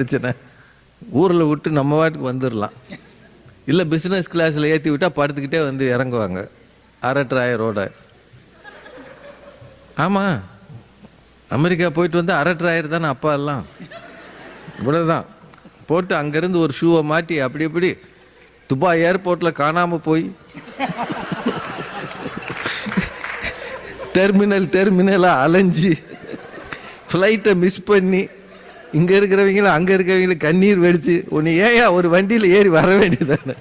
பிரச்சனை. ஊரில் விட்டு நம்ம வாட்டுக்கு வந்துடலாம் இல்லை பிஸ்னஸ் கிளாஸில் ஏற்றி விட்டால் படுத்துக்கிட்டே வந்து இறங்குவாங்க. அரட்ராயரோட ஆமாம் அமெரிக்கா போயிட்டு வந்து அரட்ராயர் தானே அப்பா எல்லாம். இவ்வளோதான் போட்டு அங்கேருந்து ஒரு ஷூவை மாட்டி அப்படி இப்படி துபாய் ஏர்போர்ட்டில் காணாமல் போய். டெர்மினல் டெர்மினலாக அலைஞ்சி ஃப்ளைட்டை மிஸ் பண்ணி இங்கே இருக்கிறவங்களும் அங்கே இருக்கிறவங்களும் கண்ணீர் வெடிச்சு உன்னை ஏயா ஒரு வண்டியில் ஏறி வர வேண்டியதானே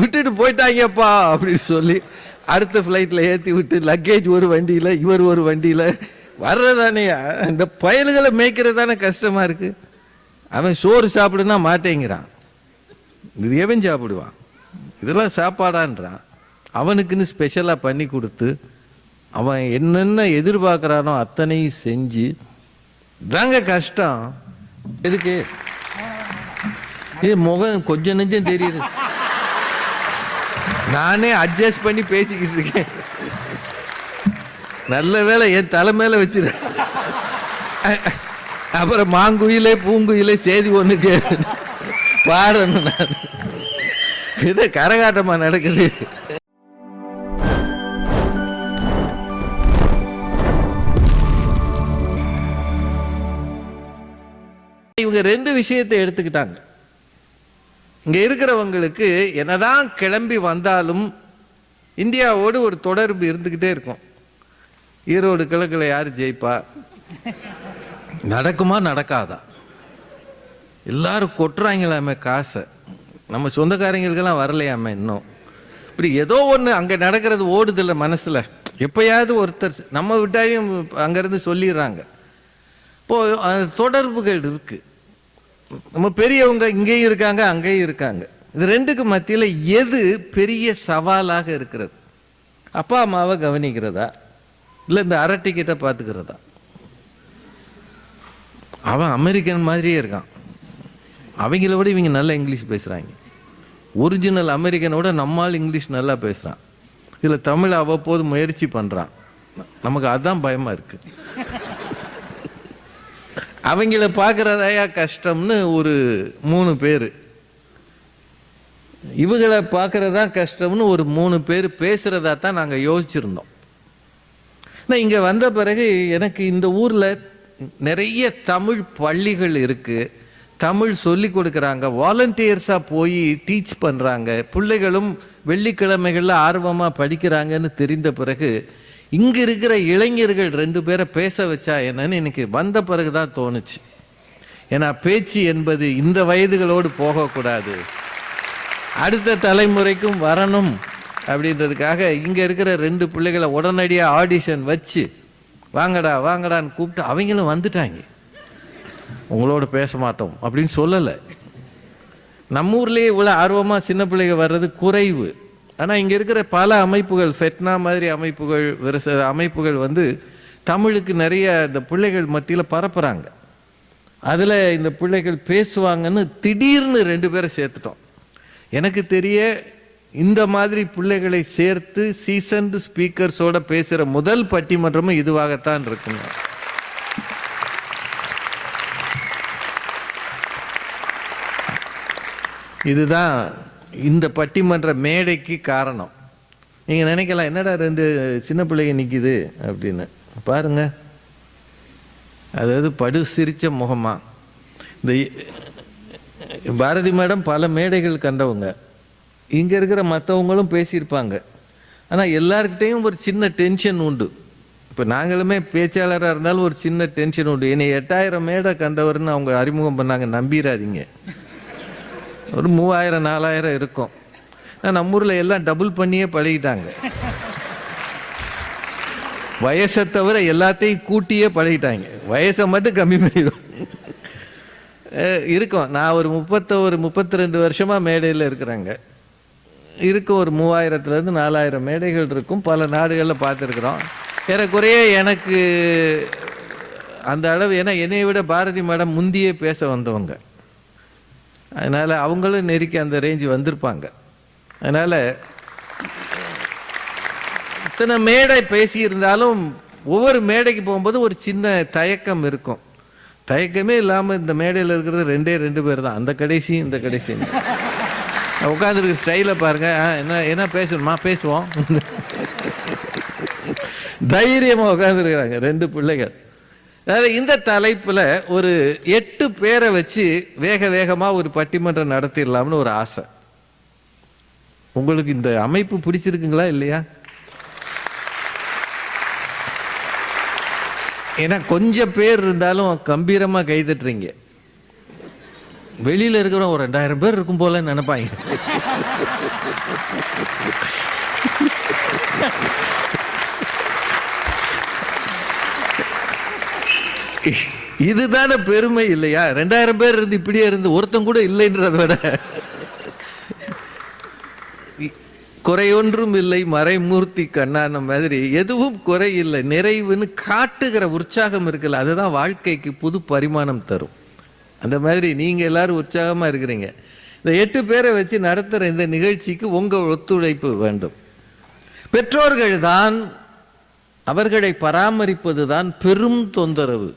விட்டுட்டு போயிட்டாங்கப்பா அப்படின்னு சொல்லி அடுத்த ஃப்ளைட்டில் ஏற்றி விட்டு லக்கேஜ் ஒரு வண்டியில் இவர் ஒரு வண்டியில் வர்றதானேயா இந்த பயல்களை மேய்க்கிறது தானே கஷ்டமாக இருக்குது அவன் சோறு சாப்பிடுனா மாட்டேங்கிறான். இது எவன் சாப்பிடுவான்? இதெல்லாம் சாப்பாடான்றான். அவனுக்குன்னு ஸ்பெஷலாக பண்ணி கொடுத்து அவன் என்னென்ன எதிர்பார்க்குறானோ அத்தனையும் செஞ்சு தாங்க கஷ்டம். எதுக்கு? இது முகம் கொஞ்சம் நெஞ்சம் தெரியுது. நானே அட்ஜஸ்ட் பண்ணி பேசிக்கிட்டு இருக்கேன். நல்ல வேலை என் தலை மேல வச்சிரு. அப்புறம் மாங்குயிலே பூங்குயிலே செய்தி ஒன்று கே பாடணும் நான். இது கரகாட்டமா நடக்குது? இவங்க ரெண்டு விஷயத்தை எடுத்துக்கிட்டாங்க. இங்க இருக்கிறவங்களுக்கு என்னதான் கிளம்பி வந்தாலும் இந்தியாவோடு ஒரு தொடர்பு இருந்துக்கிட்டே இருக்கும். ஈரோடு கிழக்கில் யார் ஜெயிப்பா? நடக்குமா நடக்காதா? எல்லாரும் கொட்டுறாங்களாமே காசை. நம்ம சொந்தக்காரங்களுக்கெல்லாம் வரலையாமே இன்னும். இப்படி ஏதோ ஒன்று அங்கே நடக்கிறது ஓடுதில்ல மனசில். எப்பயாவது ஒருத்தர் நம்ம விட்டாயும் அங்கேருந்து சொல்லிடுறாங்க. இப்போது தொடர்புகள் இருக்குது நம்ம பெரியவங்க இங்கேயும் இருக்காங்க அங்கேயும் இருக்காங்க. இது ரெண்டுக்கு மத்தியில் எது பெரிய சவாலாக இருக்கிறது? அப்பா அம்மாவை கவனிக்கிறதா? இல்லை இந்த அரட்டிக்கிட்ட பார்த்துக்கிறதா அவன் அமெரிக்கன் மாதிரியே இருக்கான். அவங்கள விட இவங்க நல்லா இங்கிலீஷ் பேசுகிறாங்க ஒரிஜினல் அமெரிக்கனோட நம்மால் இங்கிலீஷ் நல்லா பேசுகிறான் இதில் தமிழ் அவ்வப்போது முயற்சி பண்ணுறான் நமக்கு அதுதான் பயமாக இருக்குது அவங்கள பார்க்குறதாயா கஷ்டம்னு ஒரு மூணு பேர். இவங்களை பார்க்குறதா கஷ்டம்னு ஒரு மூணு பேர் பேசுகிறதா தான் நாங்கள் யோசிச்சிருந்தோம். நான் இங்கே வந்த பிறகு எனக்கு இந்த ஊரில் நிறைய தமிழ் பள்ளிகள் இருக்குது தமிழ் சொல்லி கொடுக்குறாங்க. வாலண்டியர்ஸாக போய் டீச் பண்ணுறாங்க பிள்ளைகளும் வெள்ளிக்கிழமைகளில் ஆர்வமாக படிக்கிறாங்கன்னு தெரிந்த பிறகு இங்கே இருக்கிற இளைஞர்கள் ரெண்டு பேரை பேச வச்சா என்னன்னு எனக்கு வந்த பிறகு தான் தோணுச்சு. ஏன்னா பேச்சு என்பது இந்த வயதுகளோடு போகக்கூடாது. அடுத்த தலைமுறைக்கும் வரணும் அப்படின்றதுக்காக இங்கே இருக்கிற ரெண்டு பிள்ளைகளை உடனடியாக ஆடிஷன் வச்சு வாங்கடா வாங்கடான்னு கூப்பிட்டு அவங்களும் வந்துட்டாங்க. உங்களோட பேச மாட்டோம். அப்படின்னு சொல்லலை. நம்ம ஊர்லேயே இவ்வளோ ஆர்வமாக சின்ன பிள்ளைங்க வர்றது குறைவு. ஆனால் இங்கே இருக்கிற பல அமைப்புகள் ஃபெட்னா மாதிரி அமைப்புகள் வேறு சில அமைப்புகள் வந்து தமிழுக்கு நிறைய இந்த பிள்ளைகள் மத்தியில் பரப்புகிறாங்க அதில் இந்த பிள்ளைகள் பேசுவாங்கன்னு திடீர்னு ரெண்டு பேரை சேர்த்துட்டோம். எனக்கு தெரிய இந்த மாதிரி பிள்ளைகளை சேர்த்து சீசன்டு ஸ்பீக்கர்ஸோட பேசுகிற முதல் பட்டிமன்றமும் இதுவாகத்தான் இருக்குங்க. இதுதான் இந்த பட்டிமன்ற மேடைக்கு காரணம். நீங்கள் நினைக்கலாம் என்னடா ரெண்டு சின்ன பிள்ளைங்க நிற்கிது அப்படின்னு. பாருங்க. அதாவது படு சிரித்த முகமா. இந்த பாரதி மேடம் பல மேடைகள் கண்டவங்க. இங்கே இருக்கிற மற்றவங்களும் பேசியிருப்பாங்க. ஆனால் எல்லாருக்கிட்டேயும் ஒரு சின்ன டென்ஷன் உண்டு. இப்போ நாங்களுமே பேச்சாளராக இருந்தாலும் ஒரு சின்ன டென்ஷன் உண்டு. என்னை எட்டாயிரம் மேடை கண்டவர்னு அவங்க அறிமுகம் பண்ணாங்க. நம்பிடாதீங்க ஒரு மூவாயிரம் நாலாயிரம் இருக்கும். ஆனால் நம்ம ஊரில் எல்லாம் டபுள் பண்ணியே பழகிட்டாங்க. வயசை தவிர எல்லாத்தையும் கூட்டியே பழகிட்டாங்க. வயசை மட்டும் கம்மி பண்ணிடும் இருக்கும். நான் ஒரு முப்பத்தொரு முப்பத்தி ரெண்டு வருஷமாக மேடையில் இருக்கிறேங்க. இருக்கும் ஒரு மூவாயிரத்துலேருந்து நாலாயிரம் மேடைகள் இருக்கும். பல நாடுகளில் பார்த்துருக்குறோம். ஏறக்குறைய எனக்கு அந்த அளவு ஏன்னா என்னை விட பாரதி மேடம் முந்தியே பேச வந்தவங்க. அதனால் அவங்களும் நெருக்கி அந்த ரேஞ்சு வந்திருப்பாங்க. அதனால் இத்தனை மேடை பேசியிருந்தாலும் ஒவ்வொரு மேடைக்கு போகும்போது ஒரு சின்ன தயக்கம் இருக்கும். தயக்கமே இல்லாமல் இந்த மேடையில் இருக்கிறது ரெண்டே ரெண்டு பேர் தான். அந்த கடைசி இந்த கடைசி. உட்காந்துருக்க ஸ்டைலை பாருங்கள் என்ன என்ன பேசணுமா? பேசுவோம். தைரியமாக உட்காந்துருக்குறாங்க ரெண்டு பிள்ளைகள். அதாவது இந்த தலைப்பில் ஒரு எட்டு பேரை வச்சு வேக வேகமாக ஒரு பட்டிமன்றம் நடத்திடலாம்னு ஒரு ஆசை. உங்களுக்கு இந்த அமைப்பு பிடிச்சிருக்குங்களா இல்லையா? ஏன்னா கொஞ்சம் பேர் இருந்தாலும் கம்பீரமாக கை தட்டுறீங்க வெளியில் இருக்கிற ஒரு ரெண்டாயிரம் பேர் இருக்கும் போல நினைப்பாங்க. இதுதானே பெருமை இல்லையா? ரெண்டாயிரம் பேர் இருந்து இப்படியே இருந்து ஒருத்தன் கூட இல்லைன்றத விட. குறையொன்றும் இல்லை மறைமூர்த்தி கண்ணான மாதிரி. எதுவும் குறை இல்லை நிறைவுன்னு காட்டுகிற உற்சாகம் இருக்குல்ல அதுதான் வாழ்க்கைக்கு புது பரிமாணம் தரும். அந்த மாதிரி நீங்கள் எல்லாரும் உற்சாகமாக இருக்கிறீங்க. இந்த எட்டு பேரை வச்சு நடத்துகிற இந்த நிகழ்ச்சிக்கு உங்கள் ஒத்துழைப்பு வேண்டும். பெற்றோர்கள் தான் அவர்களை பராமரிப்பது தான் பெரும் தொந்தரவு.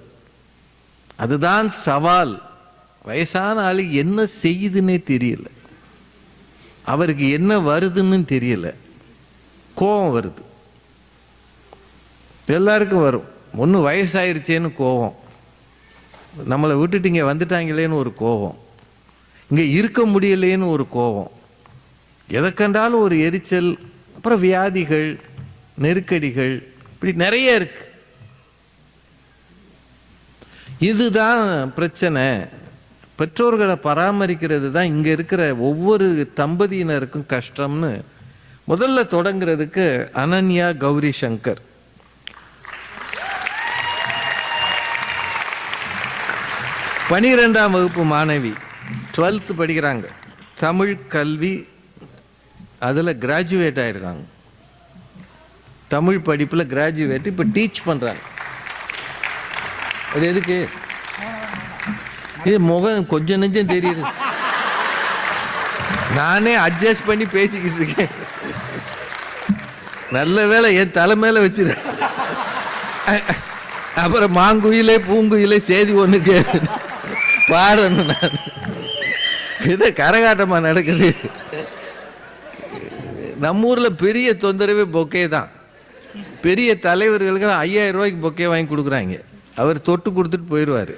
அதுதான் சவால். வயசான ஆள் என்ன செய்யுதுன்னே தெரியல. அவருக்கு என்ன வருதுன்னு தெரியல. கோபம் வருது. எல்லாருக்கும் வரும். ஒன்று வயசாயிருச்சேன்னு கோபம். நம்மளை விட்டுட்டு இங்கே வந்துட்டாங்களேன்னு ஒரு கோபம். இங்கே இருக்க முடியலேன்னு ஒரு கோபம். எதை கண்டாலும் ஒரு எரிச்சல் அப்புறம் வியாதிகள் நெருக்கடிகள் இப்படி நிறைய இருக்குது இதுதான் பிரச்சனை. பெற்றோர்களை பராமரிக்கிறது தான் இங்கே இருக்கிற ஒவ்வொரு தம்பதியினருக்கும் கஷ்டம்னு முதல்ல தொடங்குறதுக்கு அனன்யா கௌரி சங்கர். பனிரெண்டாம் வகுப்பு மாணவி டுவெல்த்து படிக்கிறாங்க. தமிழ் கல்வி அதில் கிராஜுவேட் ஆகிருக்காங்க தமிழ் படிப்பில் கிராஜுவேட் இப்போ டீச் பண்ணுறாங்க அது எதுக்கு? இது முகம் கொஞ்சம் நெஞ்சம் தெரியுது. நானே அட்ஜஸ்ட் பண்ணி பேசிக்கிட்டு இருக்கேன். நல்ல வேலை என் தலை வச்சிரு. அப்புறம் மாங்குயிலே பூங்குயிலே செய்தி ஒன்று கே பாடணும் நான். இது கரகாட்டமா நடக்குது? நம்ம ஊரில் பெரிய தொந்தரவே பொக்கே தான். பெரிய தலைவர்களுக்கு ஐயாயிரம் ரூபாய்க்கு பொக்கே வாங்கி கொடுக்குறாங்க. அவர் தொட்டு கொடுத்துட்டு போயிடுவார்.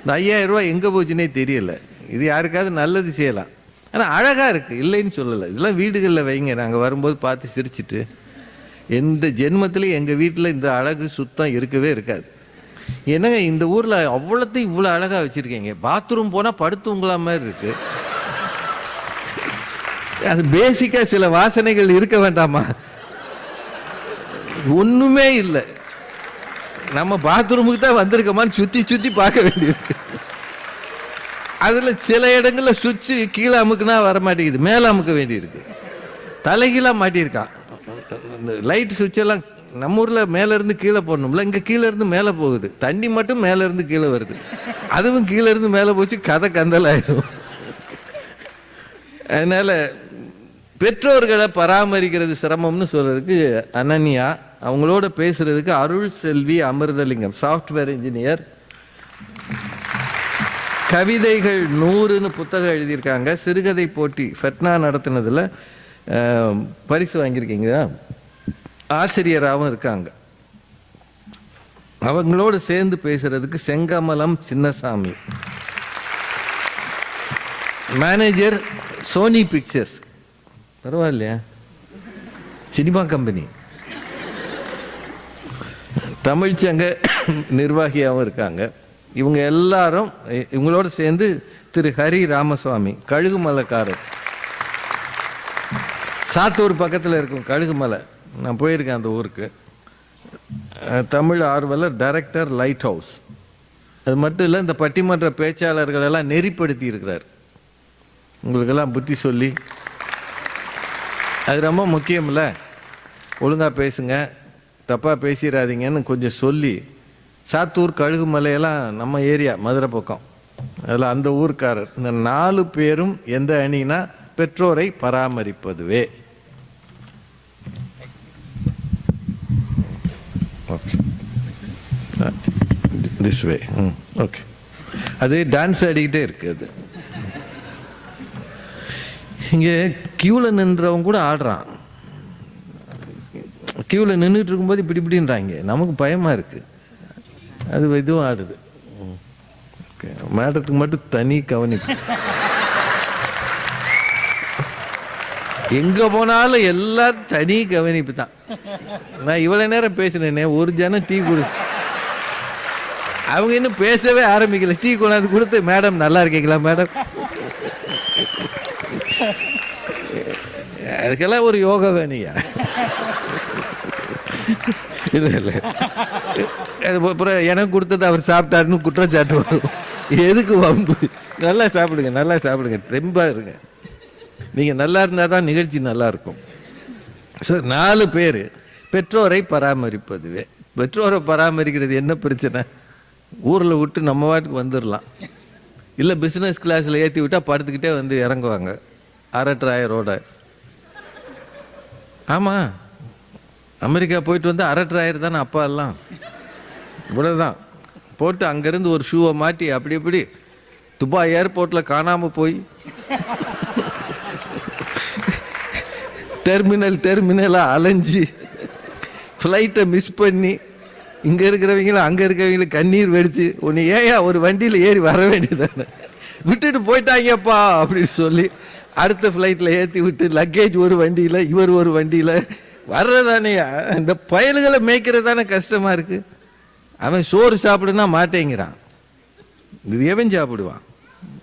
இந்த ஐயாயிரம் ரூபா எங்கே போச்சுன்னே தெரியல. இது யாருக்காவது நல்லது செய்யலாம். ஆனால் அழகாக இருக்குது இல்லைன்னு சொல்லலை. இதெல்லாம் வீடுகளில் வைங்க. நாங்கள் வரும்போது பார்த்து சிரிச்சிட்டு எந்த ஜென்மத்திலையும் எங்கள் வீட்டில் இந்த அழகு சுத்தம் இருக்கவே இருக்காது. என்னங்க இந்த ஊரில் அவ்வளோத்தையும் இவ்வளோ அழகாக வச்சுருக்கீங்க. பாத்ரூம் போனால் படுத்து உங்களா மாதிரி இருக்குது அது பேசிக்காக சில வாசனைகள் இருக்க வேண்டாமா? ஒன்றுமே இல்லை. நம்ம பாத்ரூமுக்கு தான் வந்திருக்கோமான்னு சுற்றி சுற்றி பார்க்க வேண்டியிருக்கு. அதில் சில இடங்களில் சுவிட்சு கீழே அமுக்குனா வர மாட்டேங்குது மேலே அமுக்க வேண்டியிருக்கு. தலைகீழாக மாட்டியிருக்கான். இந்த லைட் சுவிட்செல்லாம் நம்ம ஊரில் மேலேருந்து கீழே போடணும்ல இங்கே கீழேருந்து மேலே போகுது. தண்ணி மட்டும் மேலேருந்து கீழே வருது. அதுவும் கீழேருந்து மேலே போச்சு கதை கந்தலாயிரும் அதனால் பெற்றோர்களை பராமரிக்கிறது சிரமம்னு சொல்கிறதுக்கு அனன்யா அவங்களோட பேசுறதுக்கு அருள் செல்வி அமிர்தலிங்கம் சாஃப்ட்வேர் இன்ஜினியர் கவிதைகள் நூறுன்னு புத்தகம் எழுதியிருக்காங்க. சிறுகதை போட்டி ஃபெட்னா நடத்தினதில் பரிசு வாங்கியிருக்கீங்க ஆசிரியராகவும் இருக்காங்க. அவங்களோடு சேர்ந்து பேசுறதுக்கு Sengamalam Chinnasamy. Manager Sony Pictures பரவாயில்லையா? சினிமா கம்பெனி தமிழ்ச்சங்க நிர்வாகியாகவும் இருக்காங்க. இவங்க எல்லாரும் இவங்களோடு இவங்களோட சேர்ந்து திரு ஹரி ராமசுவாமி கழுகுமலைக்காரர் சாத்தூர் பக்கத்தில் இருக்கும் கழுகுமலை நான் போயிருக்கேன் அந்த ஊருக்கு. தமிழ் ஆர்வலர் டைரக்டர் லைட் ஹவுஸ் அது மட்டும் இல்லை இந்த பட்டிமன்ற பேச்சாளர்களெல்லாம் நெறிப்படுத்தி இருக்கிறார். உங்களுக்கெல்லாம் புத்தி சொல்லி. அது ரொம்ப முக்கியம்ல. ஒழுங்காக பேசுங்க. தப்பாக பேசிடாதீங்கன்னு கொஞ்சம் சொல்லி சாத்தூர் கழுகுமலையெல்லாம் நம்ம ஏரியா மதுரை பக்கம். அதில் அந்த ஊர்க்காரர். இந்த நாலு பேரும் எந்த அணினா பெற்றோரை பராமரிப்பதுவே. ஓகே திஸ் வே ம் ஓகே அது டான்ஸ் ஆடிக்கிட்டே இருக்குது அது. இங்கே கியூவில் நின்றவங்க கூட ஆடுறான். கியூவில் நின்றுட்டு இருக்கும்போது இப்படி இப்படின்றாங்க. நமக்கு பயமாக இருக்குது அது இதுவும் ஆடுது. மேடத்துக்கு மட்டும் தனி கவனிப்பு. எங்கே போனாலும் எல்லாம் தனி கவனிப்பு தான். நான் இவ்வளோ நேரம் பேசினேனே ஒரு ஜனம் டீ குடி. அவங்க இன்னும் பேசவே ஆரம்பிக்கல. டீ கொண்டாந்து கொடுத்து மேடம் நல்லா இருக்கீங்களா மேடம்? அதுக்கெல்லாம் ஒரு யோகா வேணியா இல்லை இல்லை. அது அப்புறம் எனக்கு கொடுத்தது அவர் சாப்பிட்டாருன்னு குற்றச்சாட்டு வரும். எதுக்கு வம்பு? நல்லா சாப்பிடுங்க நல்லா சாப்பிடுங்க. தெம்பா இருங்க. நீங்கள் நல்லா இருந்தால் தான் நிகழ்ச்சி நல்லாயிருக்கும் ஸோ சார் நாலு பேர் பெற்றோரை பராமரிப்பதுவே. பெற்றோரை பராமரிக்கிறது என்ன பிரச்சனை? ஊரில் விட்டு நம்ம வாட்டுக்கு வந்துடலாம் இல்லை பிஸ்னஸ் கிளாஸில் ஏற்றி விட்டால் படுத்துக்கிட்டே வந்து இறங்குவாங்க. அரட்டராயரோட. ஆமாம் அமெரிக்கா போயிட்டு வந்து அரட்ராயர் தானே அப்பா எல்லாம் இவ்வளோதான் போட்டு அங்கேருந்து ஒரு ஷூவை மாட்டி அப்படி இப்படி துபாய் ஏர்போர்ட்டில் காணாமல் போய். டெர்மினல் டெர்மினலாக அலைஞ்சு ஃப்ளைட்டை மிஸ் பண்ணி இங்கே இருக்கிறவங்களும் அங்கே இருக்கிறவங்களும் கண்ணீர் வெடிச்சு உன்னை ஏயா ஒரு வண்டியில் ஏறி வர வேண்டியதானே? விட்டுட்டு போயிட்டாங்கப்பா அப்படின்னு சொல்லி அடுத்த ஃப்ளைட்டில் ஏற்றி விட்டு லக்கேஜ் ஒரு வண்டியில் இவர் ஒரு வண்டியில் வர்றதானே இந்த பயல்களை மேய்க்கிறது தானே கஷ்டமாக இருக்குது அவன் சோறு சாப்பிடுனா மாட்டேங்கிறான். இது எவன் சாப்பிடுவான்?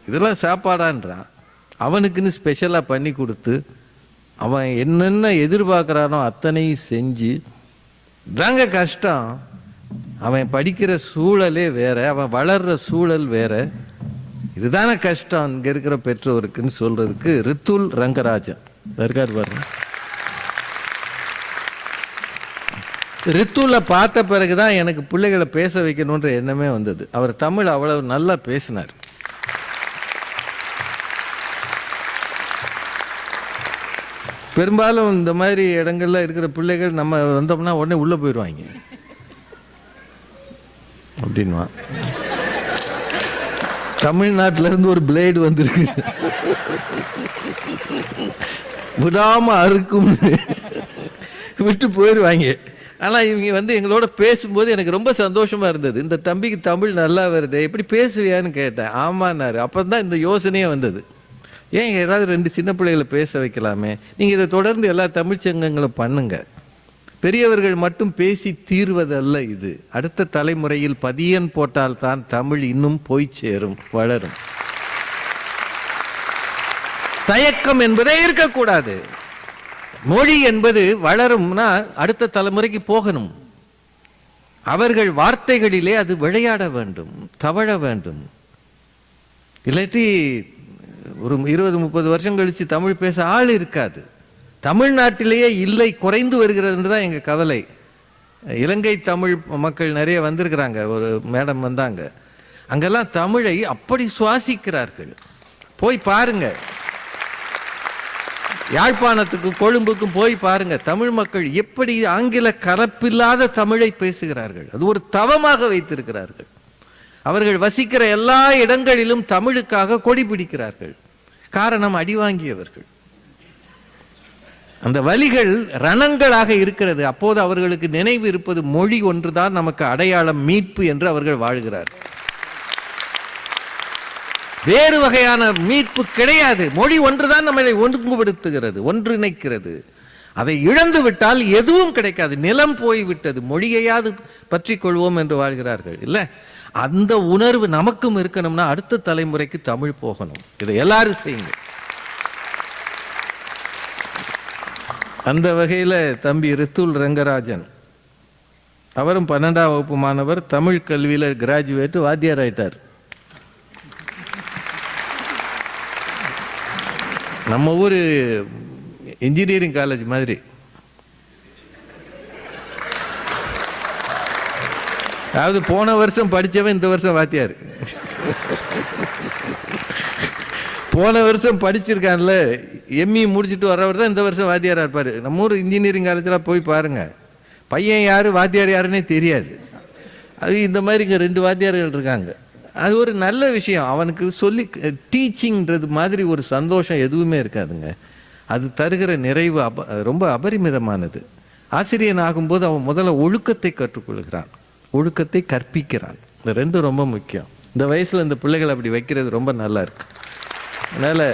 இதெல்லாம் சாப்பாடான்றான். அவனுக்குன்னு ஸ்பெஷலாக பண்ணி கொடுத்து அவன் என்னென்ன எதிர்பார்க்குறானோ அத்தனையும் செஞ்சு தாங்க கஷ்டம். அவன் படிக்கிற சூழலே வேற அவன் வளர்ற சூழல் வேற. இதுதானே கஷ்டம் இங்கே இருக்கிற பெற்றோருக்குன்னு சொல்றதுக்கு ரித்துல் ரங்கராஜன். தர்கார் பாருங்க. ரித்துவில் பார்த்த பிறகு தான் எனக்கு பிள்ளைகளை பேச வைக்கணுன்ற எண்ணமே வந்தது. அவர் தமிழ் அவ்வளவு நல்லா பேசினார். பெரும்பாலும் இந்த மாதிரி இடங்கள்ல இருக்கிற பிள்ளைகள் நம்ம வந்தோம்னா உடனே உள்ள போயிடுவாங்க அப்படின்வா தமிழ்நாட்டிலேருந்து ஒரு பிளேடு வந்திருக்கு. விடாம அறுக்கும். விட்டு போயிடுவாங்க ஆனால் இவங்க வந்து எங்களோட பேசும்போது எனக்கு ரொம்ப சந்தோஷமாக இருந்தது. இந்த தம்பிக்கு தமிழ் நல்லா வருது எப்படி பேசுவியான்னு கேட்டேன். ஆமான்னாரு. அப்பதான் இந்த யோசனையே வந்தது. ஏன் ஏதாவது ரெண்டு சின்ன பிள்ளைகளை பேச வைக்கலாமே? நீங்கள் இதை தொடர்ந்து எல்லா தமிழ்ச் சங்கங்களும் பண்ணுங்க. பெரியவர்கள் மட்டும் பேசி தீர்வதல்ல இது. அடுத்த தலைமுறையில் பதியன் போட்டால் தான் தமிழ் இன்னும் போய் சேரும் வளரும். தயக்கம் என்பதே இருக்கக்கூடாது. மொழி என்பது வளரும்னா அடுத்த தலைமுறைக்கு போகணும். அவர்கள் வார்த்தைகளிலே அது விளையாட வேண்டும் தவழ வேண்டும். இல்லாட்டி ஒரு இருபது முப்பது வருஷம் கழித்து தமிழ் பேச ஆள் இருக்காது. தமிழ்நாட்டிலேயே இல்லை குறைந்து வருகிறதுன்னு தான் எங்கள் கவலை. இலங்கை தமிழ் மக்கள் நிறைய வந்திருக்கிறாங்க ஒரு மேடம் வந்தாங்க. அங்கெல்லாம் தமிழை அப்படி சுவாசிக்கிறார்கள். போய் பாருங்கள் யாழ்ப்பாணத்துக்கும் கொழும்புக்கும் போய் பாருங்க தமிழ் மக்கள் எப்படி ஆங்கில கலப்பில்லாத தமிழை பேசுகிறார்கள். அது ஒரு தவமாக வைத்திருக்கிறார்கள். அவர்கள் வசிக்கிற எல்லா இடங்களிலும் தமிழுக்காக கொடி பிடிக்கிறார்கள். காரணம் அடிவாங்கியவர்கள். அந்த வலிகள் ரணங்களாக இருக்கிறது. அப்போது அவர்களுக்கு நினைவு இருப்பது மொழி ஒன்றுதான் நமக்கு அடையாளம் மீட்பு என்று அவர்கள் வாழ்கிறார்கள். வேறு வகையான மீட்பு கிடையாது. மொழி ஒன்றுதான் நம்மளை ஒன்றுபடுத்துகிறது ஒன்றிணைக்கிறது. அதை இழந்து விட்டால் எதுவும் கிடைக்காது. நிலம் போய்விட்டது. மொழியையாவது பற்றி கொள்வோம் என்று வாழ்கிறார்கள். இல்லை? அந்த உணர்வு நமக்கும் இருக்கணும்னா அடுத்த தலைமுறைக்கு தமிழ் போகணும். இதை எல்லாரும் செய்யுங்க. அந்த வகையில் தம்பி ரித்துல் ரங்கராஜன் அவரும் பன்னெண்டாம் வகுப்பு மாணவர் தமிழ் கல்வியில் கிராஜுவேட் வாத்தியார் ஆயிட்டார். நம்ம ஊர் இன்ஜினியரிங் காலேஜ் மாதிரி. அதாவது போன வருஷம் படித்தவன் இந்த வருஷம் வாத்தியார். போன வருஷம் படிச்சிருக்கான்ல எம்இ முடிச்சுட்டு வரவர் தான் இந்த வருஷம் வாத்தியாராக இருப்பார். நம்ம ஊர் இன்ஜினியரிங் காலேஜில் போய் பாருங்கள் பையன் யார் வாத்தியார் யாருன்னே தெரியாது. அது இந்த மாதிரி இங்கே ரெண்டு வாத்தியார்கள் இருக்காங்க. அது ஒரு நல்ல விஷயம். அவனுக்கு சொல்லி டீச்சிங்கிறது மாதிரி ஒரு சந்தோஷம் எதுவுமே இருக்காதுங்க. அது தருகிற நிறைவு அப ரொம்ப அபரிமிதமானது. ஆசிரியன் ஆகும்போது அவன் முதல்ல ஒழுக்கத்தை கற்றுக்கொள்கிறான். ஒழுக்கத்தை கற்பிக்கிறான். இந்த ரெண்டும் ரொம்ப முக்கியம். இந்த வயசில் இந்த பிள்ளைகள் அப்படி வைக்கிறது ரொம்ப நல்லா இருக்கு. அதனால்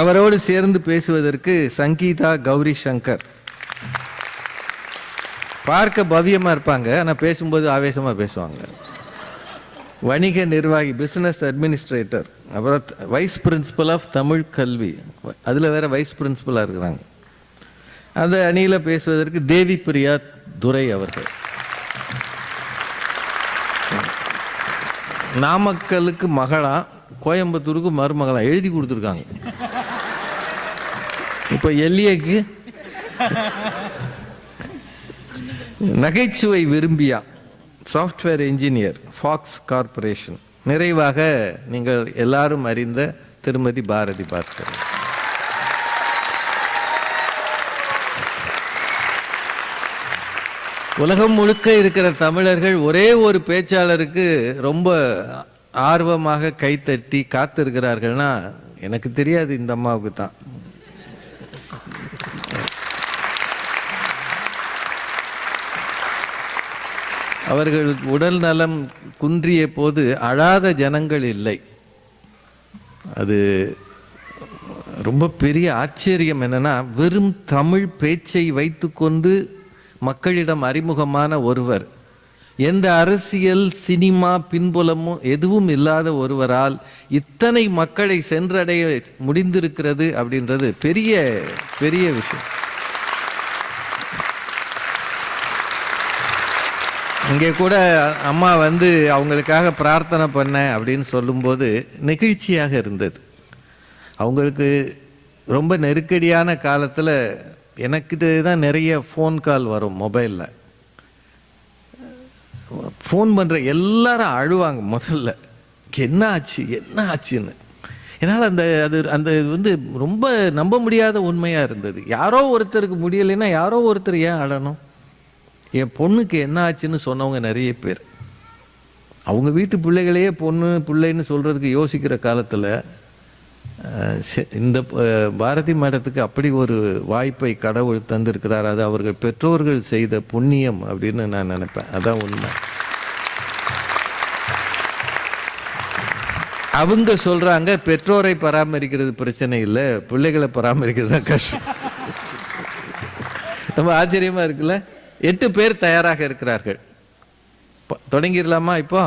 அவரோடு சேர்ந்து பேசுவதற்கு சங்கீதா கௌரி சங்கர். பார்க்க பவ்யமாக இருப்பாங்க. ஆனால் பேசும்போது ஆவேசமாக பேசுவாங்க. வணிக நிர்வாகி பிஸ்னஸ் அட்மினிஸ்ட்ரேட்டர் அப்புறம் வைஸ் பிரின்சிபல் ஆஃப் தமிழ் கல்வி. அதில் வேற வைஸ் பிரின்சிபலாக இருக்கிறாங்க. அந்த அணியில் பேசுவதற்கு தேவி பிரியா துரை அவர்கள். நாமக்கலுக்கு மகளா கோயம்புத்தூருக்கு மருமகளா எழுதி கொடுத்துருக்காங்க. இப்போ எல்லியக்கு நகைச்சுவை விரும்பியா? சாஃப்ட்வேர் இன்ஜினியர் ஃபாக்ஸ் கார்ப்பரேஷன் நிறைவாக நீங்கள் எல்லாரும் அறிந்த திருமதி பாரதி பாஸ்கர். உலகம் முழுக்க இருக்கிற தமிழர்கள் ஒரே ஒரு பேச்சாளருக்கு ரொம்ப ஆர்வமாக கைத்தட்டி காத்திருக்கிறார்கள்னா எனக்கு தெரியாது இந்த அம்மாவுக்கு தான். அவர்கள் உடல் நலம் குன்றிய போது அழாத ஜனங்கள் இல்லை. அது ரொம்ப பெரிய ஆச்சரியம் என்னென்னா வெறும் தமிழ் பேச்சை வைத்துக்கொண்டு மக்களிடம் அறிமுகமான ஒருவர் எந்த அரசியல் சினிமா பின்புலமும் எதுவும் இல்லாத ஒருவரால் இத்தனை மக்களை சென்றடைய முடிந்திருக்கிறது அப்படின்றது பெரிய பெரிய விஷயம். இங்கே கூட அம்மா வந்து அவங்களுக்காக பிரார்த்தனை பண்ணேன் அப்படின்னு சொல்லும்போது நெகிழ்ச்சியாக இருந்தது. அவங்களுக்கு ரொம்ப நெருக்கடியான காலத்தில் எனக்கிட்ட தான் நிறைய ஃபோன் கால் வரும் மொபைலில் ஃபோன் பண்ணுற எல்லாரும் அழுவாங்க முதல்ல. என்ன ஆச்சு? என்ன ஆச்சுன்னு? என்னால் அந்த அது அந்த இது வந்து ரொம்ப நம்ப முடியாத உண்மையாக இருந்தது. யாரோ ஒருத்தருக்கு முடியலைன்னா யாரோ ஒருத்தர் ஏன் அழணும்? என் பொண்ணுக்கு என்ன ஆச்சுன்னு சொன்னவங்க நிறைய பேர். அவங்க வீட்டு பிள்ளைகளையே பொண்ணு பிள்ளைன்னு சொல்கிறதுக்கு யோசிக்கிற காலத்தில் இந்த பாரதி மடத்துக்கு அப்படி ஒரு வாய்ப்பை கடவுள் தந்திருக்கிறார். அது அவர்கள் பெற்றோர்கள் செய்த புண்ணியம் அப்படின்னு நான் நினைப்பேன். அதான் உண்மை. அவங்க சொல்கிறாங்க பெற்றோரை பராமரிக்கிறது பிரச்சனை இல்லை பிள்ளைகளை பராமரிக்கிறது தான் கஷ்டம். ரொம்ப ஆச்சரியமாக இருக்குல்ல? எட்டு பேர் தயாராக இருக்கிறார்கள். தொடங்கிடலாமா இப்போ?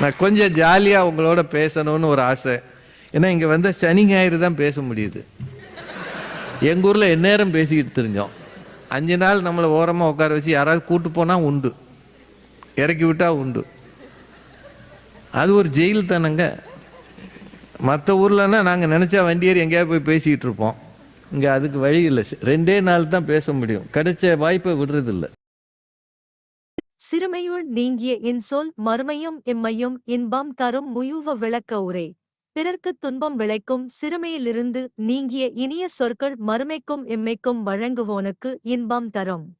நான் கொஞ்சம் ஜாலியாக உங்களோட பேசணும்னு ஒரு ஆசை. ஏன்னா இங்கே வந்த சனி ஞாயிறு தான் பேச முடியுது. எங்கள் ஊரில் எந்நேரம் பேசிக்கிட்டு தெரிஞ்சோம். அஞ்சு நாள் நம்மளை ஓரமாக உட்கார வச்சு யாராவது கூட்டு போனால் உண்டு. இறக்கி விட்டால் உண்டு. அது ஒரு ஜெயில் தானங்க மற்ற ஊர்லன்னா நாங்கள் நினச்சா வண்டியேறி எங்கேயாவது போய் பேசிக்கிட்டு இருப்போம். இங்கே அதுக்கு வழி இல்லை. ரெண்டே நாள் தான் பேச முடியும். கிடைச்ச வாய்ப்பை விடுறதில்ல. சிறுமையுள் நீங்கிய இன்சொல் மறுமையும் இம்மையும் இன்பம் தரும் முயுவ விளக்க உரை. பிறர்க்குத் துன்பம் விளைக்கும் சிறுமையிலிருந்து நீங்கிய இனிய சொற்கள் மறுமைக்கும் இம்மைக்கும் வழங்குவோனுக்கு இன்பம் தரும்.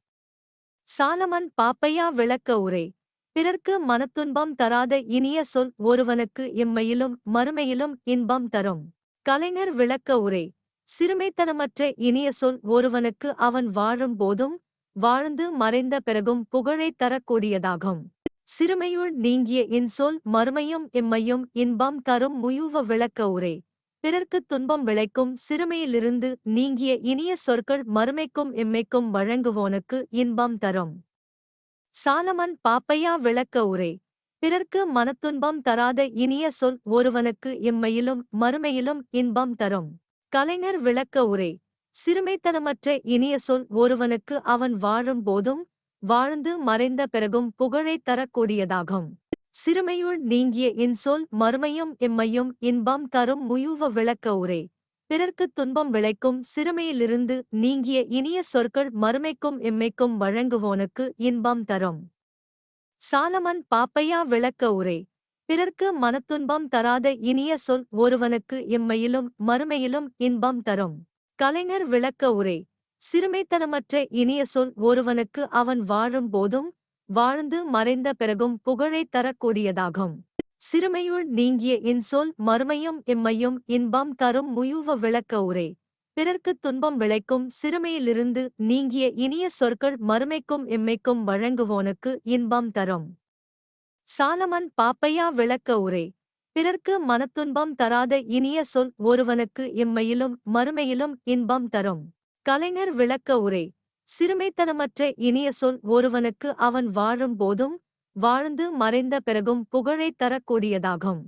சாலமன் பாப்பையா விளக்க உரை. பிறர்க்கு மனத்துன்பம் தராத இனிய சொல் ஒருவனுக்கு இம்மையிலும் மறுமையிலும் இன்பம் தரும். கலைஞர் விளக்க உரை. சிறுமைத்தனமற்ற இனிய சொல் ஒருவனுக்கு அவன் வாழும் போதும் வாழ்ந்து மறைந்த பிறகும் புகழைத் தரக்கூடியதாகும். சிறுமையுள் நீங்கிய இன்சொல் மறுமையும் இம்மையும் இன்பம் தரும் முயுவ விளக்க உரை. பிறர்க்குத் துன்பம் விளைக்கும் சிறுமையிலிருந்து நீங்கிய இனிய சொற்கள் மறுமைக்கும் இம்மைக்கும் வழங்குவோனுக்கு இன்பம் தரும். சாலமன் பாப்பையா விளக்க உரை. பிறர்க்கு மனத்துன்பம் தராத இனிய சொல் ஒருவனுக்கு இம்மையிலும் மறுமையிலும் இன்பம் தரும். கலைஞர் விளக்க உரை. சிறுமைத்தனமற்ற இனிய சொல் ஒருவனுக்கு அவன் வாழும் போதும் வாழ்ந்து மறைந்த பிறகும் புகழைத் தரக்கூடியதாகும். சிறுமையுள் நீங்கிய இன்சொல் மறுமையும் இம்மையும் இன்பம் தரும் முயுவ விளக்க உரை. பிறர்க்குத் துன்பம் விளைக்கும் சிறுமையிலிருந்து நீங்கிய இனிய சொற்கள் மறுமைக்கும் இம்மைக்கும் வழங்குவோனுக்கு இன்பம் தரும். சாலமன் பாப்பையா விளக்க உரை. பிறர்க்கு மனத்துன்பம் தராத இனிய சொல் ஒருவனுக்கு இம்மையிலும் மறுமையிலும் இன்பம் தரும். கலைஞர் விளக்க உரை. சிறுமைத்தனமற்ற இனிய சொல் ஒருவனுக்கு அவன் வாழும் போதும் வாழ்ந்து மறைந்த பிறகும் புகழைத் தரக்கூடியதாகும். சிறுமையுள் நீங்கிய இன்சொல் மறுமையும் இம்மையும் இன்பம் தரும் முயுவ விளக்க உரை. பிறர்க்குத் துன்பம் விளைக்கும் சிறுமையிலிருந்து நீங்கிய இனிய சொற்கள் மறுமைக்கும் இம்மைக்கும் வழங்குவோனுக்கு இன்பம் தரும். சாலமன் பாப்பையா விளக்க உரை. பிறர்க்கு மனத்துன்பம் தராத இனிய சொல் ஒருவனுக்கு இம்மையிலும் மறுமையிலும் இன்பம் தரும். கலைஞர் விளக்க உரை. சிறுமைத்தனமற்ற இனிய சொல் ஒருவனுக்கு அவன் வாழும் போதும் வாழ்ந்து மறைந்த பிறகும் புகழைத் தரக்கூடியதாகும்.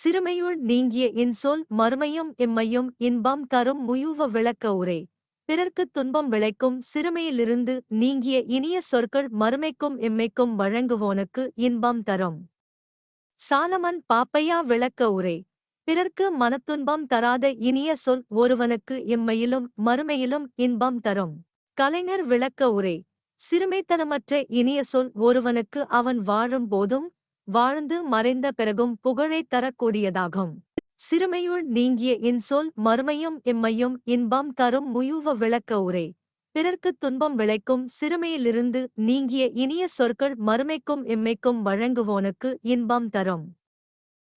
சிறுமையுள் நீங்கிய இன்சொல் மறுமையும் இம்மையும் இன்பம் தரும் முயுவ விளக்க உரை. பிறர்க்குத் துன்பம் விளைக்கும் சிறுமையிலிருந்து நீங்கிய இனிய சொற்கள் மறுமைக்கும் இம்மைக்கும் வழங்குவோனுக்கு இன்பம் தரும். சாலமன் பாப்பையா விளக்க உரை. பிறர்க்கு மனத்துன்பம் தராத இனிய சொல் ஒருவனுக்கு இம்மையிலும் மறுமையிலும் இன்பம் தரும். கலைஞர் விளக்க உரை. சிறுமைத்தனமற்ற இனிய சொல் ஒருவனுக்கு அவன் வாழும் போதும் வாழ்ந்து மறைந்த பிறகும் புகழைத் தரக்கூடியதாகும். சிறுமையுள் நீங்கிய இன்சொல் மறுமையும் இம்மையும் இன்பம் தரும் முயூவ விளக்க உரை. பிறர்க்குத் துன்பம் விளைக்கும் சிறுமையிலிருந்து நீங்கிய இனிய சொற்கள் மறுமைக்கும் இம்மைக்கும் வழங்குவோனுக்கு இன்பம் தரும்.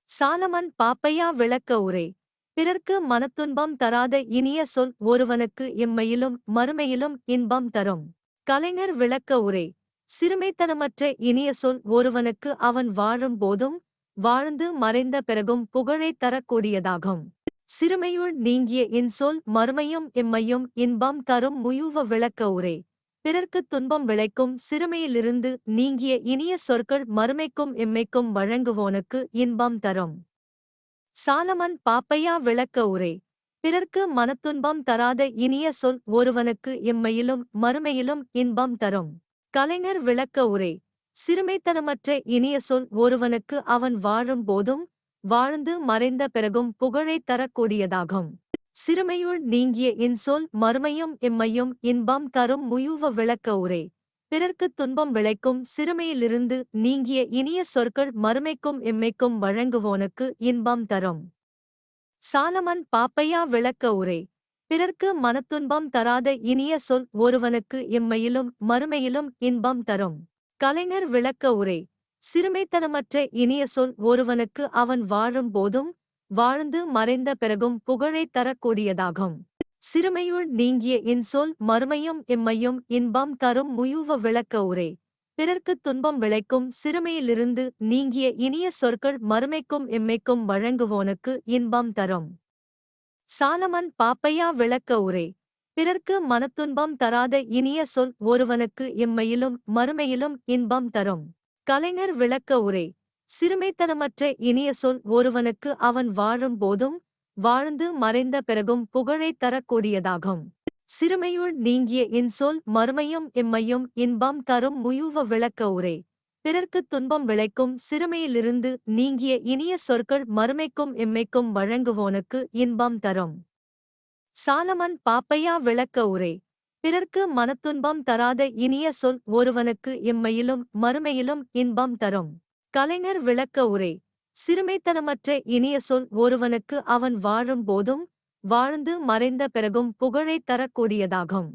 சாலமன் பாப்பையா விளக்க உரை. பிறர்க்கு மனத்துன்பம் தராத இனிய சொல் ஒருவனுக்கு இம்மையிலும் மறுமையிலும் இன்பம் தரும். கலைஞர் விளக்க உரை. சிறுமைத்தனமற்ற இனிய சொல் ஒருவனுக்கு அவன் வாழும் போதும் வாழ்ந்து மறைந்த பிறகும் புகழைத் தரக்கூடியதாகும். சிறுமையுள் நீங்கிய இன்சொல் மறுமையும் இம்மையும் இன்பம் தரும் முயுவ விளக்க உரை. பிறர்க்குத் துன்பம் விளைக்கும் சிறுமையிலிருந்து நீங்கிய இனிய சொற்கள் மறுமைக்கும் இம்மைக்கும் வழங்குவோனுக்கு இன்பம் தரும். சாலமன் பாப்பையா விளக்க உரை. பிறர்க்கு மனத்துன்பம் தராத இனிய சொல் ஒருவனுக்கு இம்மையிலும் மறுமையிலும் இன்பம் தரும். கலைஞர் விளக்க உரை. சிறுமைத்தனமற்ற இனிய சொல் ஒருவனுக்கு அவன் வாழும் போதும் வாழ்ந்து மறைந்த பிறகும் புகழைத் தரக்கூடியதாகும். சிறுமையுள் நீங்கிய இன்சொல் மறுமையும் இம்மையும் இன்பம் தரும் முயுவ விளக்க உரை. பிறர்க்குத் துன்பம் விளைக்கும் சிறுமையிலிருந்து நீங்கிய இனிய சொற்கள் மறுமைக்கும் இம்மைக்கும் வழங்குவோனுக்கு இன்பம் தரும். சாலமன் பாப்பையா விளக்க உரை. பிறர்க்கு மனத்துன்பம் தராத இனிய சொல் ஒருவனுக்கு இம்மையிலும் மறுமையிலும் இன்பம் தரும். கலைஞர் விளக்க உரை. சிறுமைத்தனமற்ற இனிய சொல் ஒருவனுக்கு அவன் வாழும் போதும் வாழ்ந்து மறைந்த பிறகும் புகழைத் தரக்கூடியதாகும். சிறுமையுள் நீங்கிய இன்சொல் மறுமையும் இம்மையும் இன்பம் தரும் முயுவ விளக்க உரை. பிறர்க்குத் துன்பம் விளைக்கும் சிறுமையிலிருந்து நீங்கிய இனிய சொற்கள் மறுமைக்கும் இம்மைக்கும் வழங்குவோனுக்கு இன்பம் தரும். சாலமன் பாப்பையா விளக்க உரை. பிறர்க்கு மனத்துன்பம் தராத இனிய சொல் ஒருவனுக்கு இம்மையிலும் மறுமையிலும் இன்பம் தரும். கலைஞர் விளக்க உரை. சிறுமைத்தனமற்ற இனிய சொல் ஒருவனுக்கு அவன் வாழும் போதும் வாழ்ந்து மறைந்த பிறகும் புகழைத் தரக்கூடியதாகும். சிறுமையுள் நீங்கிய இன்சொல் மறுமையும் இம்மையும் இன்பம் தரும் முயுவ விளக்க உரை. பிறர்க்குத் துன்பம் விளைக்கும் சிறுமையிலிருந்து நீங்கிய இனிய சொற்கள் மறுமைக்கும் இம்மைக்கும் வழங்குவோனுக்கு இன்பம் தரும். சாலமன் பாப்பையா விளக்க உரை. பிறர்க்கு மனத்துன்பம் தராத இனிய சொல் ஒருவனுக்கு இம்மையிலும் மறுமையிலும் இன்பம் தரும். கலைஞர் விளக்க உரை. சிறுமைத்தனமற்ற இனிய சொல் ஒருவனுக்கு அவன் வாழும் போதும் வாழ்ந்து மறைந்த பிறகும் புகழைத் தரக்கூடியதாகும்.